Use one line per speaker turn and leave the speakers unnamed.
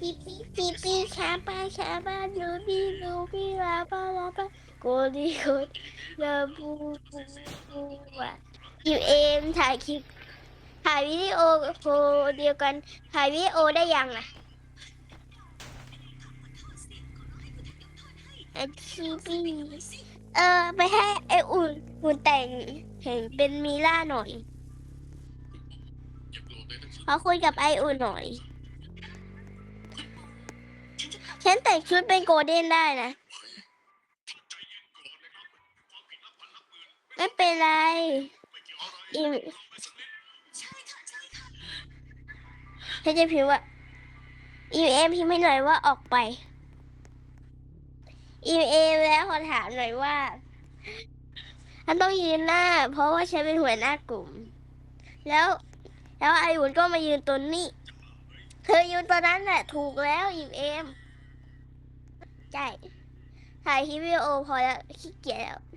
ปีปีปีปีชาปาชาปาโนบีโนบีลาปาลาปาโกดีโกดลาบูบูบูวะคิวเอ็มถ่ายคลิปถ่ายวิดีโอโคเดียวกันถ่ายวิดีโอได้ยังอะไอพีปีเออไปให้ไออุ่นอุ่นแต่งเห็นเป็นมีล่าหน่อยขอคุยกับไออุ่นหน่อย ฉันแต่งชุดเป็นโกลเด้นได้นะ ไม่เป็นไรอีฉันจะพิมพ์ว่าอีเอ็มพิมพ์ให้หน่อยว่าออกไปอีเอ็มแล้วขอถามหน่อยว่าฉันต้องยืนหน้า เพราะว่าฉันเป็นหัวหน้ากลุ่ม แล้ว แล้วไออุ่นก็มายืนตัวนี้ เธอยืนตัวนั้นแหละถูกแล้วอีเอ็ม ใช่ถ่ายคลิปวิดีโอพอแล้วขี้เกียจแล้ว